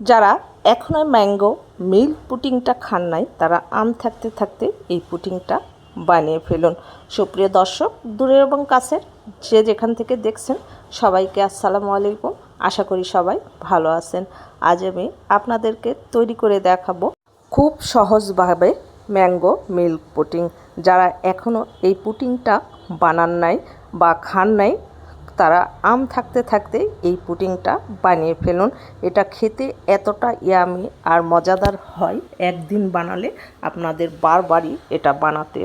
যারা এখনও mango milk পুটিংটা খান নাই, তারা আম থাকতে থাকতে এই পুটিংটা বানিয়ে ফেলুন। সুপ্রিয় দর্শক, দূরে এবং কাছের যে যেখান থেকে দেখছেন, সবাইকে আসসালামু আলাইকুম। আশা করি সবাই ভালো আছেন। আজ আমি আপনাদেরকে তৈরি করে দেখাবো খুব সহজভাবে ম্যাঙ্গো মিল্ক পুটিং। যারা এখনও এই পুটিংটা বানান নাই বা খান নাই তারা আম থাকতে থাকতে এই পুটিংটা বানিয়ে ফেলুন। এটা খেতে এতটা ইয়ামি আর মজাদার হয়, একদিন বানালে আপনাদের বারবারই এটা বানাতে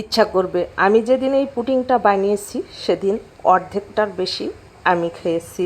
ইচ্ছা করবে। আমি যেদিন এই পুডিংটা বানিয়েছি, সেদিন অর্ধেকটার বেশি আমি খেয়েছি।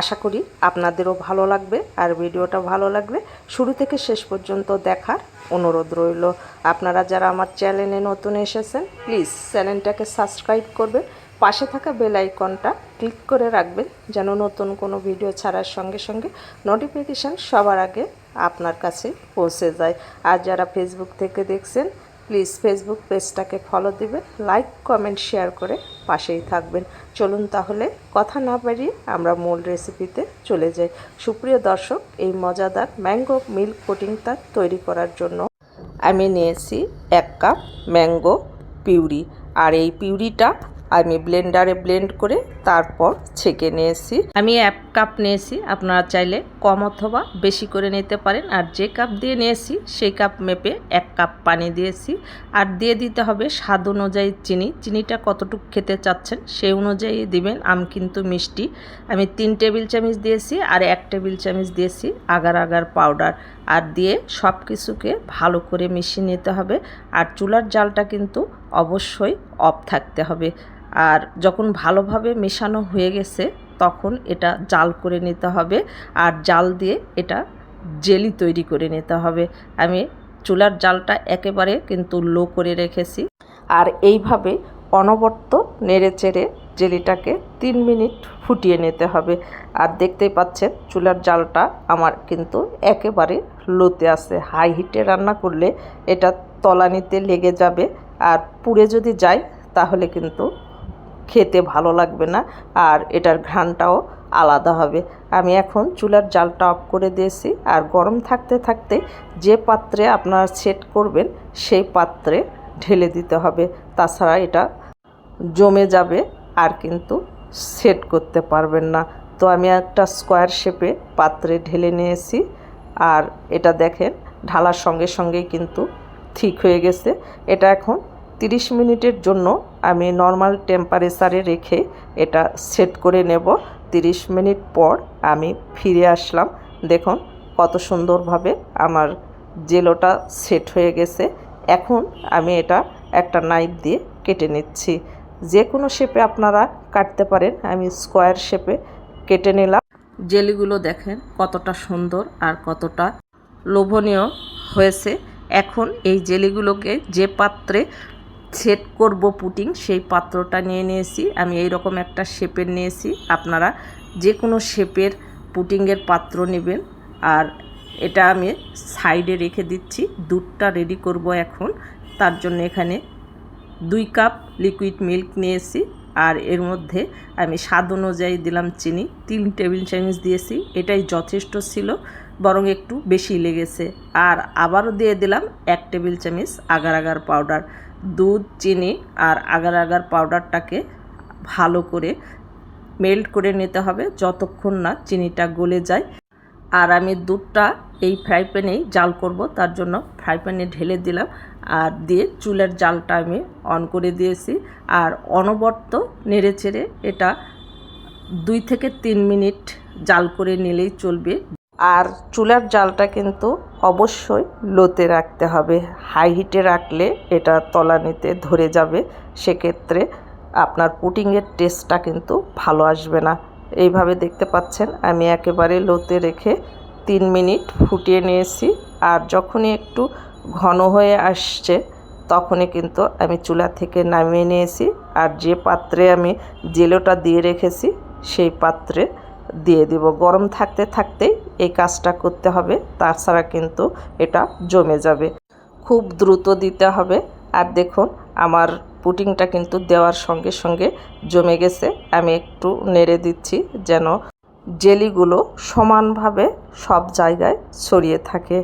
আশা করি আপনাদেরও ভালো লাগবে আর ভিডিওটা ভালো লাগবে শুরু থেকে শেষ পর্যন্ত দেখার অনুরোধ রইল। আপনারা যারা আমার চ্যানেলে নতুন এসেছেন প্লিজ চ্যানেলটাকে সাবস্ক্রাইব করবেন পাশে থাকা বেল আইকনটা ক্লিক করে রাখবেন যেন নতুন কোনো ভিডিও ছাড়ার সঙ্গে সঙ্গে নোটিফিকেশান সবার আগে আপনার কাছে পৌঁছে যায়। আর যারা ফেসবুক থেকে দেখছেন প্লিজ ফেসবুক পেজটাকে ফলো দিবেন লাইক কমেন্ট শেয়ার করে পাশেই থাকবেন। চলুন তাহলে কথা না বাড়িয়ে আমরা মূল রেসিপিতে চলে যাই। সুপ্রিয় দর্শক, এই মজাদার ম্যাঙ্গো মিল্ক পুডিংটা তৈরি করার জন্য আমি নিয়েছি এক কাপ ম্যাঙ্গো পিউরি। আর এই পিউরিটা আমি ব্লেন্ডারে ব্লেন্ড করে তারপর ছেঁকে নিয়েছি। আমি এক কাপ নিয়েছি, আপনারা চাইলে কম অথবা বেশি করে নিতে পারেন। আর যে কাপ দিয়ে নিয়েছি, সেই কাপ মেপে এক কাপ পানি দিয়েছি। আর দিয়ে দিতে হবে স্বাদ অনুযায়ী চিনি। চিনিটা কতটুকু খেতে চাচ্ছেন সেই অনুযায়ী দিবেন। আম কিন্তু মিষ্টি। আমি তিন টেবিল চামচ দিয়েছি আর এক টেবিল চামচ দিয়েছি আগার আগার পাউডার। আর দিয়ে সব কিছুকে ভালো করে মিশিয়ে নিতে হবে। আর চুলার জালটা কিন্তু অবশ্যই অফ থাকতে হবে। আর যখন ভালোভাবে মেশানো হয়ে গেছে, তখন এটা জাল করে নিতে হবে আর জাল দিয়ে এটা জেলি তৈরি করে নিতে হবে। আমি চুলার জালটা একেবারে কিন্তু লো করে রেখেছি আর এইভাবে অনবর্ত নেড়ে চেড়ে জেলিটাকে তিন মিনিট ফুটিয়ে নিতে হবে। আর দেখতেই পাচ্ছেন, চুলার জালটা আমার কিন্তু একেবারে লোতে আছে। হাই হিটে রান্না করলে এটা তলানিতে লেগে যাবে। আর পুড়ে যদি যায়, তাহলে কিন্তু খেতে ভালো লাগবে না, আর এটার ঘ্রাণটাও আলাদা হবে। আমি এখন চুলার জালটা অফ করে দিয়েছি, আর গরম থাকতে থাকতে যে পাত্রে আপনারা সেট করবেন, সেই পাত্রে ঢেলে দিতে হবে। তাছাড়া এটা জমে যাবে, আর কিন্তু সেট করতে পারবেন না। তো আমি একটা স্কোয়ার শেপে পাত্রে ঢেলে নিয়েছি, আর এটা দেখেন ঢালার সঙ্গে সঙ্গেই কিন্তু ঠিক হয়ে গেছে। এটা এখন 30 মিনিটের জন্য আমি নর্মাল টেম্পারেচারে রেখে এটা সেট করে নেব। 30 মিনিট পর আমি ফিরে আসলাম। দেখুন কত সুন্দরভাবে আমার জেলোটা সেট হয়ে গেছে। এখন আমি এটা একটা নাইফ দিয়ে কেটে নিচ্ছি। যে কোনো শেপে আপনারা কাটতে পারেন। আমি স্কোয়ার শেপে কেটে নিলাম। জেলিগুলো দেখেন কতটা সুন্দর আর কতটা লোভনীয় হয়েছে। এখন এই জেলিগুলোকে যে পাত্রে সেট করব পুটিং, সেই পাত্রটা নিয়ে নিয়েছি। আমি এই রকম একটা শেপের নিয়েছি। আপনারা যে কোনো শেপের পুটিংয়ের পাত্র নেবেন। আর এটা আমি সাইডে রেখে দিচ্ছি। দুধটা রেডি করব এখন। তার জন্য এখানে দুই কাপ লিকুইড মিল্ক নিয়েছি। আর এর মধ্যে আমি স্বাদ অনুযায়ী দিলাম চিনি। তিন টেবিল চামচ দিয়েছি। এটাই যথেষ্ট ছিল, বরং একটু বেশি লেগেছে। আর আবারও দিয়ে দিলাম এক টেবিল চামচ আগার আগার পাউডার দুধ, চিনি আর আগার আগার পাউডারটাকে ভালো করে মেল্ট করে নিতে হবে যতক্ষণ না চিনিটা গলে যায়। আর আমি দুধটা এই ফ্রাই প্যানেই জাল করব, তার জন্য ফ্রাই প্যানে ঢেলে দিলাম আর দিয়ে চুলের জালটা আমি অন করে দিয়েছি। আর অনবর্ত নেড়ে চেড়ে এটা দুই থেকে তিন মিনিট জাল করে নিলেই চলবে। আর চুলার জালটা কিন্তু অবশ্যই লোতে রাখতে হবে। হাই হিটে রাখলে এটা তলানিতে ধরে যাবে। সেক্ষেত্রে আপনার পুটিংয়ের টেস্টটা কিন্তু ভালো আসবে না। এইভাবে দেখতে পাচ্ছেন, আমি একেবারে লোতে রেখে তিন মিনিট ফুটিয়ে নিয়েছি। আর যখনই একটু ঘন হয়ে আসছে, তখনই কিন্তু আমি চুলা থেকে নামিয়ে নিয়েছি। আর যে পাত্রে আমি জেলোটা দিয়ে রেখেছি, সেই পাত্রে দিয়ে দিব। গরম থাকতে থাকতেই এই কাজটা করতে হবে, তাছাড়া কিন্তু এটা জমে যাবে। খুব দ্রুত দিতে হবে। আর দেখুন, আমার পুটিংটা কিন্তু দেওয়ার সঙ্গে সঙ্গে জমে গেছে। আমি একটু নেড়ে দিচ্ছি যেন জেলিগুলো সমানভাবে সব জায়গায় ছড়িয়ে থাকে।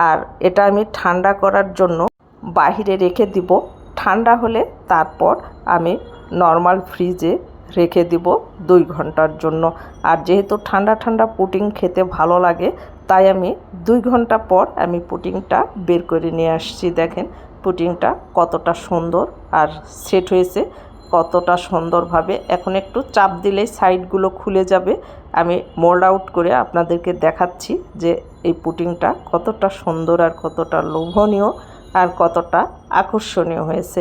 আর এটা আমি ঠান্ডা করার জন্য বাহিরে রেখে দিব। ঠান্ডা হলে তারপর আমি নর্মাল ফ্রিজে রেখে দিব দুই ঘণ্টার জন্য। আর যেহেতু ঠান্ডা ঠান্ডা পুটিং খেতে ভালো লাগে, তাই আমি দুই ঘণ্টা পর আমি পুটিংটা বের করে নিয়ে আসছি। দেখেন পুটিংটা কতটা সুন্দর আর সেট হয়েছে কতটা সুন্দরভাবে। এখন একটু চাপ দিলেই সাইডগুলো খুলে যাবে। আমি মোল্ড আউট করে আপনাদেরকে দেখাচ্ছি যে এই পুটিংটা কতটা সুন্দর আর কতটা লোভনীয় আর কতটা আকর্ষণীয় হয়েছে।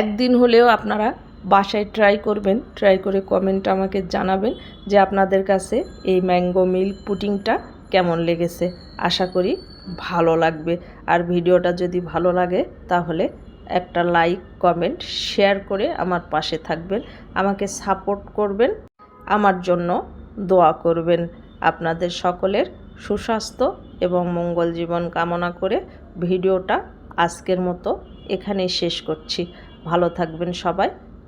একদিন হলেও আপনারা বাসায় ট্রাই করবেন ট্রাই করে কমেন্ট আমাকে জানাবেন যে আপনাদের কাছে এই ম্যাঙ্গো মিল্ক পুটিংটা কেমন লেগেছে। আশা করি ভালো লাগবে। আর ভিডিওটা যদি ভালো লাগে তাহলে একটা লাইক কমেন্ট শেয়ার করে আমার পাশে থাকবেন। আমাকে সাপোর্ট করবেন। আমার জন্য দোয়া করবেন। আপনাদের সকলের সুস্বাস্থ্য এবং মঙ্গল জীবন কামনা করে ভিডিওটা আজকের মতো এখানেই শেষ করছি। ভালো থাকবেন সবাই।